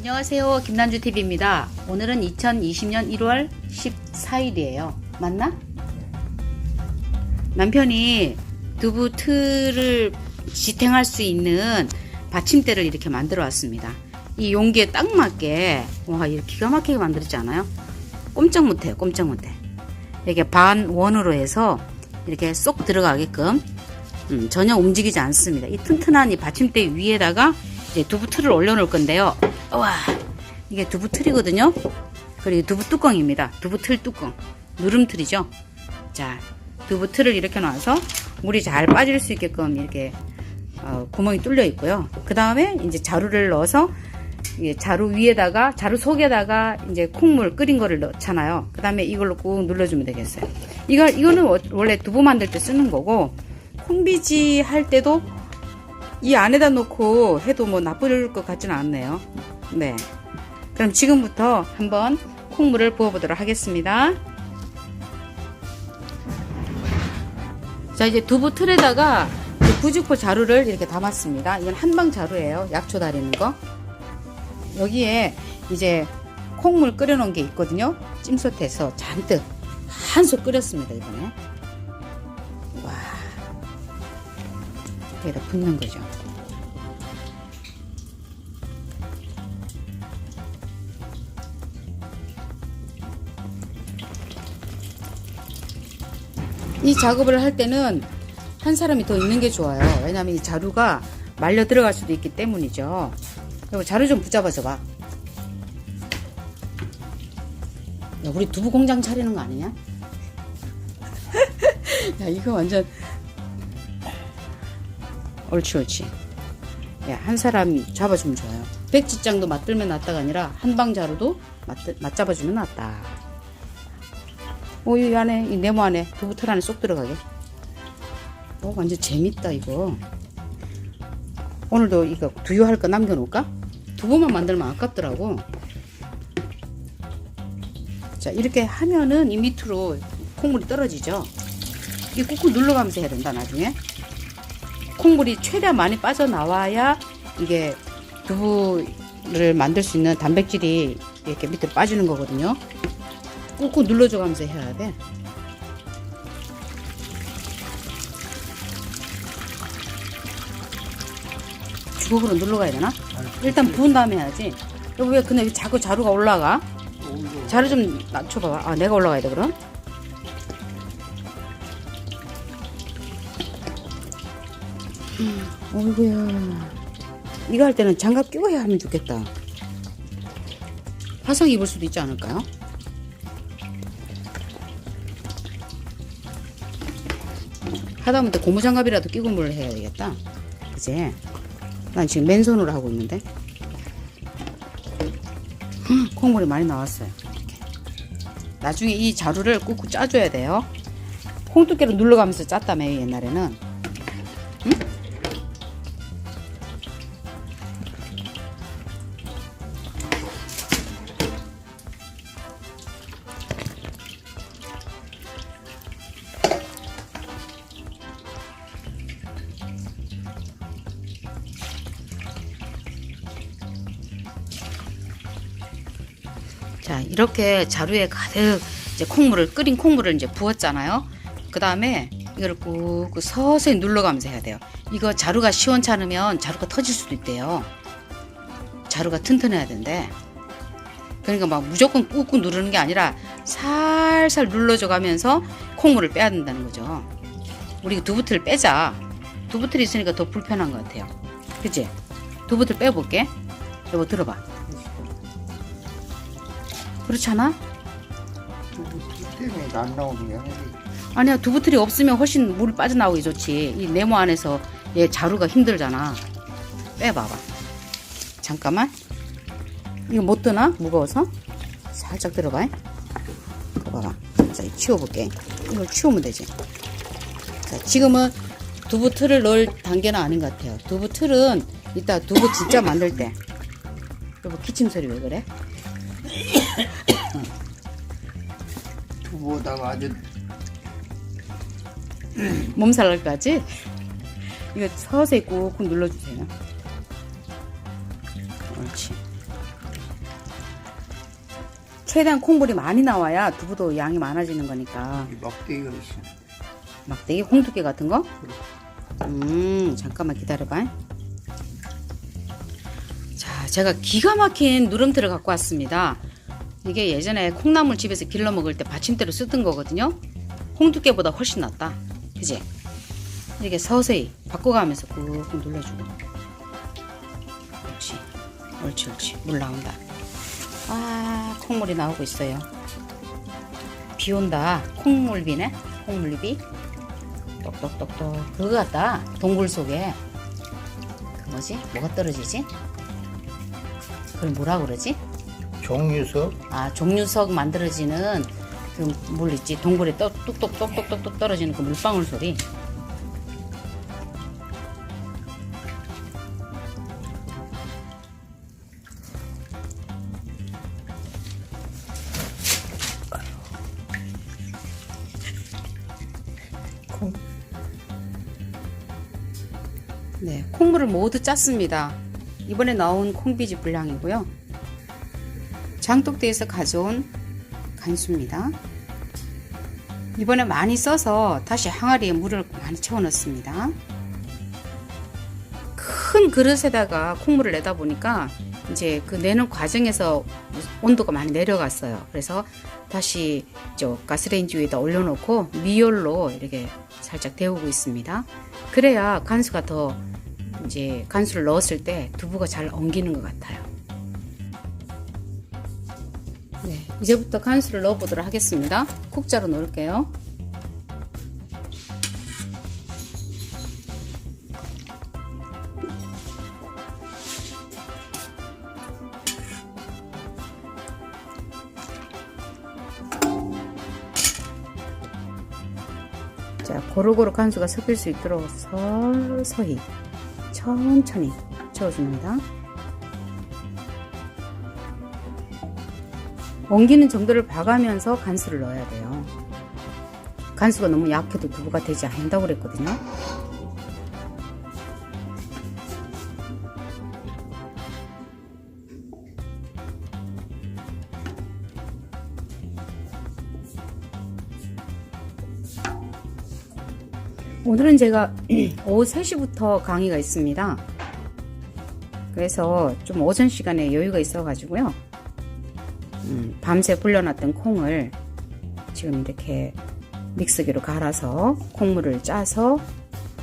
안녕하세요. 김난주TV입니다. 오늘은 2020년 1월 14일이에요. 맞나? 남편이 두부 틀을 지탱할 수 있는 받침대를 이렇게 만들어 왔습니다. 이 용기에 딱 맞게, 와, 이렇게 기가 막히게 만들었지 않아요? 꼼짝 못해요, 꼼짝 못해. 이렇게 반원으로 해서 이렇게 쏙 들어가게끔 음, 전혀 움직이지 않습니다. 이 튼튼한 이 받침대 위에다가 이제 두부 틀을 올려놓을 건데요. 와, 이게 두부 틀이거든요. 그리고 두부 뚜껑입니다. 두부 틀 뚜껑. 누름틀이죠. 자, 두부 틀을 이렇게 놔서 물이 잘 빠질 수 있게끔 이렇게 어, 구멍이 뚫려 있고요. 그 다음에 이제 자루를 넣어서 자루 위에다가 자루 속에다가 이제 콩물 끓인 거를 넣잖아요. 그 다음에 이걸로 꾹 눌러주면 되겠어요. 이거 이거는 워- 원래 두부 만들 때 쓰는 거고 콩비지 할 때도 이 안에다 놓고 해도 뭐 나쁠 것 같지는 않네요. 네. 그럼 지금부터 한번 콩물을 부어보도록 하겠습니다. 자, 이제 두부 틀에다가 그 부직포 자루를 이렇게 담았습니다. 이건 한방 자루예요. 약초 다리는 거. 여기에 이제 콩물 끓여놓은 게 있거든요. 찜솥에서 잔뜩 한솥 끓였습니다, 이번에. 와. 여기다 붓는 거죠. 이 작업을 할 때는 한 사람이 더 있는 게 좋아요. 왜냐하면 이 자루가 말려 들어갈 수도 있기 때문이죠. 그리고 자루 좀 붙잡아 줘 봐. 야, 우리 두부 공장 차리는 거 아니냐? 야, 이거 완전. 옳지, 옳지. 야, 한 사람이 잡아주면 좋아요. 백지장도 맞들면 낫다가 아니라 한방 자루도 맞, 맞잡아주면 낫다. 오, 이 안에, 이 네모 안에, 두부 틀 안에 쏙 들어가게. 오, 완전 재밌다, 이거. 오늘도 이거 두유 할 거 남겨놓을까? 두부만 만들면 아깝더라고. 자, 이렇게 하면은 이 밑으로 콩물이 떨어지죠. 이게 꾹꾹 눌러가면서 해야 된다, 나중에. 콩물이 최대한 많이 빠져나와야 이게 두부를 만들 수 있는 단백질이 이렇게 밑에 빠지는 거거든요. 꾹꾹 눌러줘가면서 해야 돼. 주걱으로 눌러가야 되나? 일단 부은 다음에 해야지. 여보 왜 근데 왜 자꾸 자루가 올라가? 자루 좀 낮춰봐. 아 내가 올라가야 돼 그럼? 음, 어이구야. 이거 할 때는 장갑 끼고 해야 하면 좋겠다. 화상 입을 수도 있지 않을까요? 하다못해 고무장갑이라도 끼고 뭘 해야 되겠다. 그제? 난 지금 맨손으로 하고 있는데. 헉, 콩물이 많이 나왔어요. 이렇게. 나중에 이 자루를 꾹꾹 짜줘야 돼요. 콩두께로 눌러가면서 짰다며 옛날에는. 이렇게 자루에 가득 이제 콩물을 끓인 콩물을 이제 부었잖아요. 그 다음에 이걸 꾹꾹 서서히 눌러가면서 해야 돼요. 이거 자루가 시원찮으면 자루가 터질 수도 있대요. 자루가 튼튼해야 된대. 그러니까 막 무조건 꾹꾹 누르는 게 아니라 살살 눌러줘 가면서 콩물을 빼야 된다는 거죠. 우리 두부틀 빼자. 두부틀 있으니까 더 불편한 것 같아요. 그치? 두부틀 빼볼게. 여보 들어봐. 그렇지 않아? 때문에 안 나오는 거야. 아니야 두부틀이 없으면 훨씬 물 빠져나오기 좋지. 이 네모 안에서 얘 자루가 힘들잖아. 빼봐봐. 잠깐만. 이거 못 드나? 무거워서? 살짝 들어봐 이거 봐봐. 자 치워볼게. 이걸 치우면 되지. 자 지금은 두부 틀을 넣을 단계는 아닌 것 같아요. 두부 틀은 이따 두부 진짜 만들 때. 여보 기침 소리 왜 그래? 두부에다가 아주 몸살 날까지 이거 서서히 꾹꾹 눌러주세요. 옳지. 최대한 콩물이 많이 나와야 두부도 양이 많아지는 거니까. 이 막대기가 있어. 막대기 홍두깨 같은 거? 음, 잠깐만 기다려봐. 자, 제가 기가 막힌 누름틀을 갖고 왔습니다. 이게 예전에 콩나물 집에서 길러 먹을 때 받침대로 쓰던 거거든요. 홍두깨보다 훨씬 낫다. 그지? 이렇게 서서히 바꿔가면서 꾹꾹 눌러주고. 옳지. 옳지, 옳지. 물 나온다. 아, 콩물이 나오고 있어요. 비 온다. 콩물비네? 콩물비. 똑똑똑똑 그거 같다 동굴 속에 그 뭐지 뭐가 떨어지지 그걸 뭐라 그러지 종유석? 아 종류석 만들어지는 그 물 있지. 동굴에 떠, 뚝뚝 똑똑똑똑 떨어지는 그 물방울 소리. 콩. 네 콩물을 모두 짰습니다. 이번에 나온 콩비지 분량이고요 장독대에서 가져온 간수입니다. 이번에 많이 써서 다시 항아리에 물을 많이 채워 넣습니다. 큰 그릇에다가 콩물을 내다 보니까 이제 그 내는 과정에서 온도가 많이 내려갔어요. 그래서 다시 저 가스레인지 위에다 올려놓고 미열로 이렇게 살짝 데우고 있습니다. 그래야 간수가 더 이제 간수를 넣었을 때 두부가 잘 엉기는 것 같아요. 네, 이제부터 간수를 넣어보도록 하겠습니다. 국자로 넣을게요. 자, 고루고루 간수가 섞일 수 있도록 서서히 천천히 채워줍니다. 엉기는 정도를 봐가면서 간수를 넣어야 돼요. 간수가 너무 약해도 두부가 되지 않는다고 그랬거든요. 오늘은 제가 오후 3시부터 강의가 있습니다. 그래서 좀 오전 시간에 여유가 있어 가지고요. 음, 밤새 불려놨던 콩을 지금 이렇게 믹서기로 갈아서 콩물을 짜서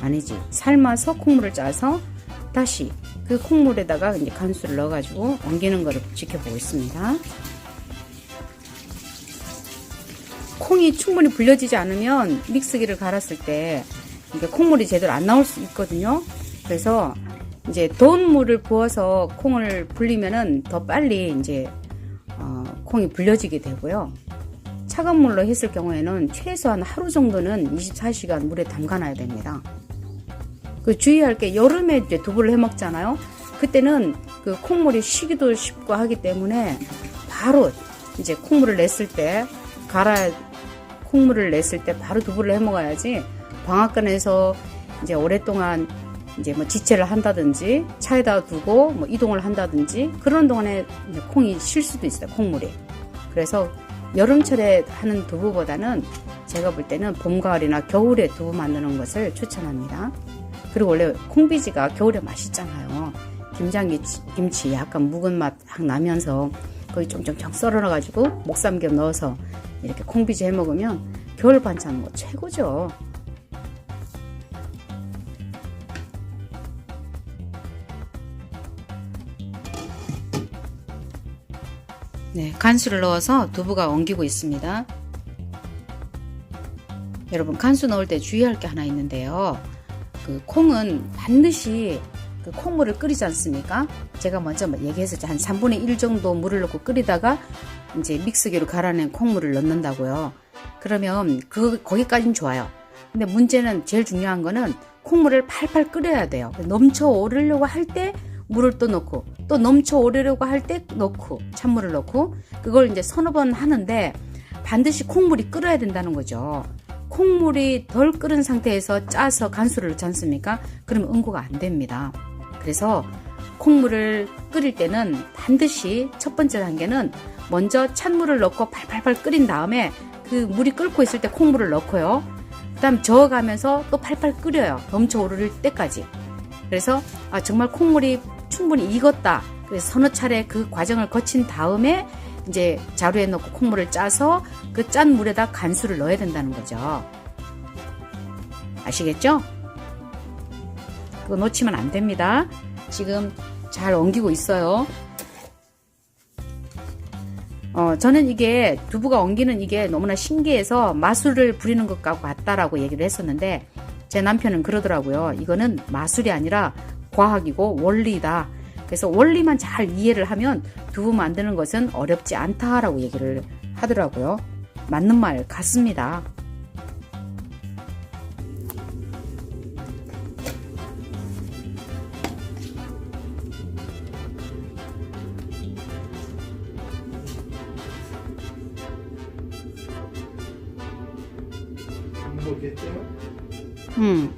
아니지 삶아서 콩물을 짜서 다시 그 콩물에다가 이제 간수를 넣어가지고 엉기는 거를 지켜보고 있습니다. 콩이 충분히 불려지지 않으면 믹서기를 갈았을 때 콩물이 제대로 안 나올 수 있거든요. 그래서 이제 돈 물을 부어서 콩을 불리면은 더 빨리 이제 어, 콩이 불려지게 되고요. 차가운 물로 했을 경우에는 최소한 하루 정도는 24시간 물에 담가놔야 됩니다. 그 주의할 게 여름에 이제 두부를 해 먹잖아요. 그때는 그 콩물이 식기도 쉽고 하기 때문에 바로 이제 콩물을 냈을 때 갈아 콩물을 냈을 때 바로 두부를 해 먹어야지 방앗간에서 이제 오랫동안 이제 뭐 지체를 한다든지 차에다 두고 뭐 이동을 한다든지 그런 동안에 콩이 실 수도 있어요 콩물이. 그래서 여름철에 하는 두부보다는 제가 볼 때는 봄 가을이나 겨울에 두부 만드는 것을 추천합니다. 그리고 원래 콩비지가 겨울에 맛있잖아요. 김장김치 김치 약간 묵은 맛 확 나면서 거기 쫑쫑쫑 썰어 가지고 목삼겹 넣어서 이렇게 콩비지 해 먹으면 겨울 반찬 뭐 최고죠 네, 간수를 넣어서 두부가 엉기고 있습니다. 여러분 간수 넣을 때 주의할 게 하나 있는데요. 그 콩은 반드시 그 콩물을 끓이지 않습니까? 제가 먼저 뭐 얘기했었죠. 한 3분의 1 정도 물을 넣고 끓이다가 이제 믹서기로 갈아낸 콩물을 넣는다고요. 그러면 그 거기까지는 좋아요. 근데 문제는 제일 중요한 거는 콩물을 팔팔 끓여야 돼요. 넘쳐 오르려고 할 때 물을 또 넣고 또 넘쳐 오르려고 할 때 넣고 찬물을 넣고 그걸 이제 서너 번 하는데 반드시 콩물이 끓어야 된다는 거죠. 콩물이 덜 끓은 상태에서 짜서 간수를 넣지 않습니까? 그러면 응고가 안 됩니다. 그래서 콩물을 끓일 때는 반드시 첫 번째 단계는 먼저 찬물을 넣고 팔팔팔 끓인 다음에 그 물이 끓고 있을 때 콩물을 넣고요. 그 다음 저어가면서 또 팔팔 끓여요. 넘쳐 오를 때까지. 그래서 아, 정말 콩물이 충분히 익었다. 그래서 서너 차례 그 과정을 거친 다음에 이제 자루에 넣고 콩물을 짜서 그 짠 물에다 간수를 넣어야 된다는 거죠. 아시겠죠? 그거 놓치면 안 됩니다. 지금 잘 엉기고 있어요. 어, 저는 이게 두부가 엉기는 이게 너무나 신기해서 마술을 부리는 것과 같다라고 얘기를 했었는데 제 남편은 그러더라고요. 이거는 마술이 아니라 과학이고 원리다. 그래서 원리만 잘 이해를 하면 두부 만드는 것은 어렵지 않다라고 얘기를 하더라고요. 맞는 말 같습니다. 음,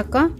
широка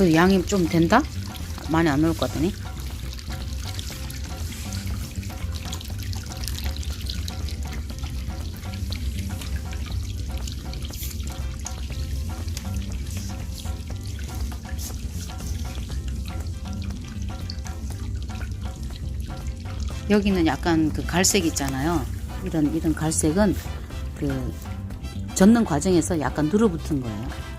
고 짤까? 그 양이 좀 된다? 많이 안 넣을 것 같더니. 여기는 약간 그 갈색 있잖아요. 이런 이런 갈색은 그 젓는 과정에서 약간 누르붙은 거예요.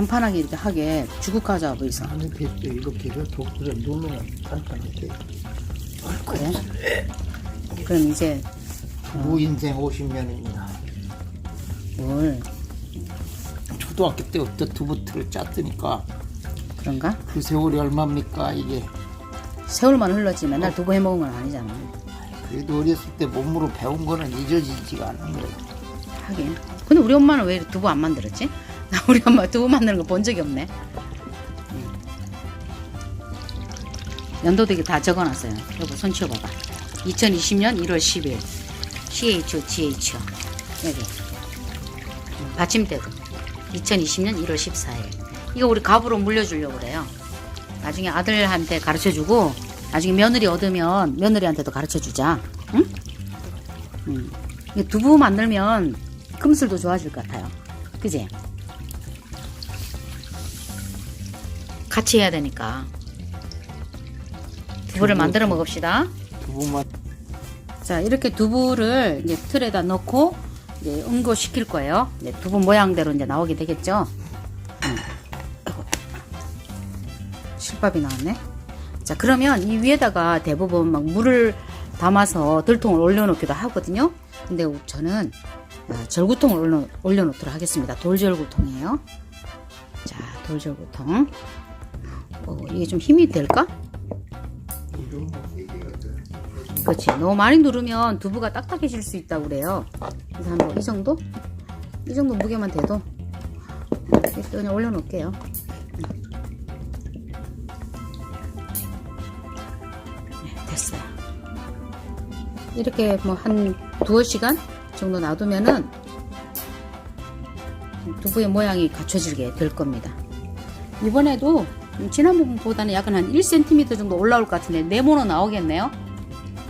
판판하게 이렇게 하게 주국하자 보이서 안에 됐어. 이렇게 해서 독수를 누르면 간단하게 돼. 그래? 그럼 이제 무인생 50년입니다. 뭘 초등학교 때부터 두부틀을 짰으니까 그런가? 그 세월이 얼마입니까 이게. 세월만 흘렀지 맨날 두부 해먹은 건 아니잖아 그래도 어렸을 때 몸으로 배운 거는 잊어지지가 않는 거예요. 하긴 근데 우리 엄마는 왜 두부 안 만들었지? 나 우리 엄마 두부 만드는 거본 적이 없네. 음. 연도되게 다 적어놨어요. 여보 손 치워봐봐. 2020년 1월 10일. CHO GHO 여기. 음, 받침대도. 2020년 1월 14일. 이거 우리 갑으로 물려주려고 그래요. 나중에 아들한테 가르쳐주고 나중에 며느리 얻으면 며느리한테도 가르쳐주자. 응? 음. 이게 두부 만들면 금술도 좋아질 것 같아요. 그지? 같이 해야 되니까 두부를 만들어 먹읍시다 두부만 자 이렇게 두부를 이제 틀에다 넣고 이제 응고시킬 거예요. 이제 두부 모양대로 이제 나오게 되겠죠. 음. 실밥이 나왔네. 자 그러면 이 위에다가 대부분 막 물을 담아서 들통을 올려놓기도 하거든요. 근데 저는 아, 절구통을 올려, 올려놓도록 하겠습니다. 돌절구통이에요. 자 돌절구통. 어, 이게 좀 힘이 될까? 그렇지. 너무 많이 누르면 두부가 딱딱해질 수 있다고 그래요. 그래서 한뭐이 정도? 이 정도 무게만 돼도 이렇게 그냥 올려놓을게요. 네, 됐어요. 이렇게 뭐 한 두어 시간 정도 놔두면은 두부의 모양이 갖춰지게 될 겁니다. 이번에도 지난번보다는 약간 한 1cm 정도 올라올 것 같은데 네모로 나오겠네요.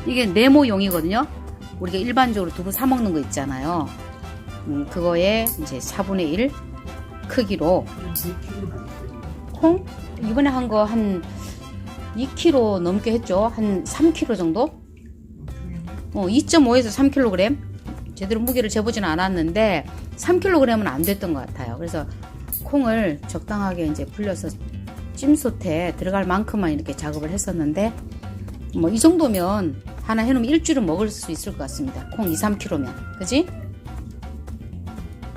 이게 네모용이거든요. 우리가 일반적으로 두부 사 먹는 거 있잖아요. 음, 그거에 이제 4분의 1 크기로 콩 이번에 한 거 한 2kg 넘게 했죠. 한 3kg 정도? 어, 2.5에서 3kg. 제대로 무게를 재보지는 않았는데 3kg은 안 됐던 것 같아요. 그래서 콩을 적당하게 이제 불려서 찜솥에 들어갈 만큼만 이렇게 작업을 했었는데 뭐 이 정도면 하나 해놓으면 일주일은 먹을 수 있을 것 같습니다. 콩 2, 3kg면. 그지?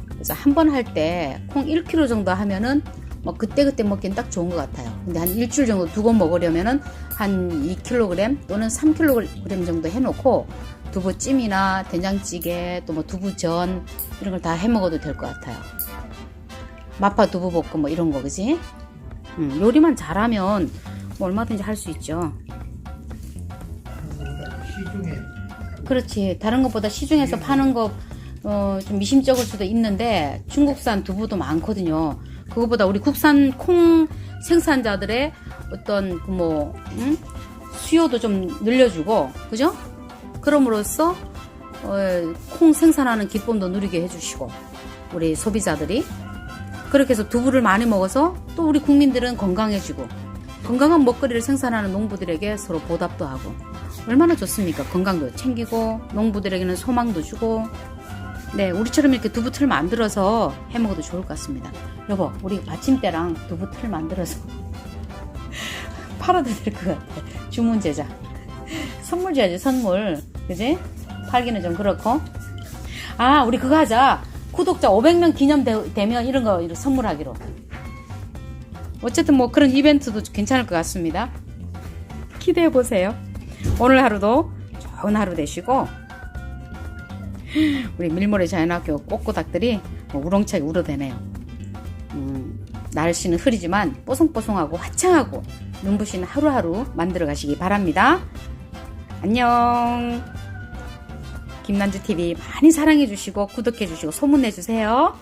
그래서 한 번 할 때 콩 1kg 정도 하면은 뭐 그때그때 먹기엔 딱 좋은 것 같아요. 근데 한 일주일 정도 두고 먹으려면은 한 2kg 또는 3kg 정도 해놓고 두부찜이나 된장찌개 또 뭐 두부전 이런 걸 다 해 먹어도 될 것 같아요. 마파 두부볶음 뭐 이런 거 그지? 음, 요리만 잘하면 뭐 얼마든지 할 수 있죠. 시중에 그렇지. 다른 것보다 시중에서 파는 거, 어, 좀 미심쩍을 수도 있는데, 중국산 두부도 많거든요. 그거보다 우리 국산 콩 생산자들의 어떤, 그 뭐, 음? 수요도 좀 늘려주고, 그죠? 그럼으로써, 어, 콩 생산하는 기쁨도 누리게 해주시고, 우리 소비자들이. 그렇게 해서 두부를 많이 먹어서 또 우리 국민들은 건강해지고, 건강한 먹거리를 생산하는 농부들에게 서로 보답도 하고, 얼마나 좋습니까? 건강도 챙기고 농부들에게는 소망도 주고 네 우리처럼 이렇게 두부틀 만들어서 해 먹어도 좋을 것 같습니다. 여보 우리 받침대랑 두부틀 만들어서 팔아도 될 것 같아. 주문 제작. 선물 줘야지 선물. 그지? 팔기는 좀 그렇고. 아 우리 그거 하자. 구독자 500명 기념 되, 되면 이런 거 선물하기로. 어쨌든 뭐 그런 이벤트도 괜찮을 것 같습니다. 기대해 보세요. 오늘 하루도 좋은 하루 되시고 우리 밀모래 자연학교 꽃고닥들이 뭐 우렁차게 울어대네요. 음, 날씨는 흐리지만 뽀송뽀송하고 화창하고 눈부신 하루하루 만들어 가시기 바랍니다. 안녕. 김난주 TV 많이 사랑해 주시고 구독해 주시고 소문내 주세요.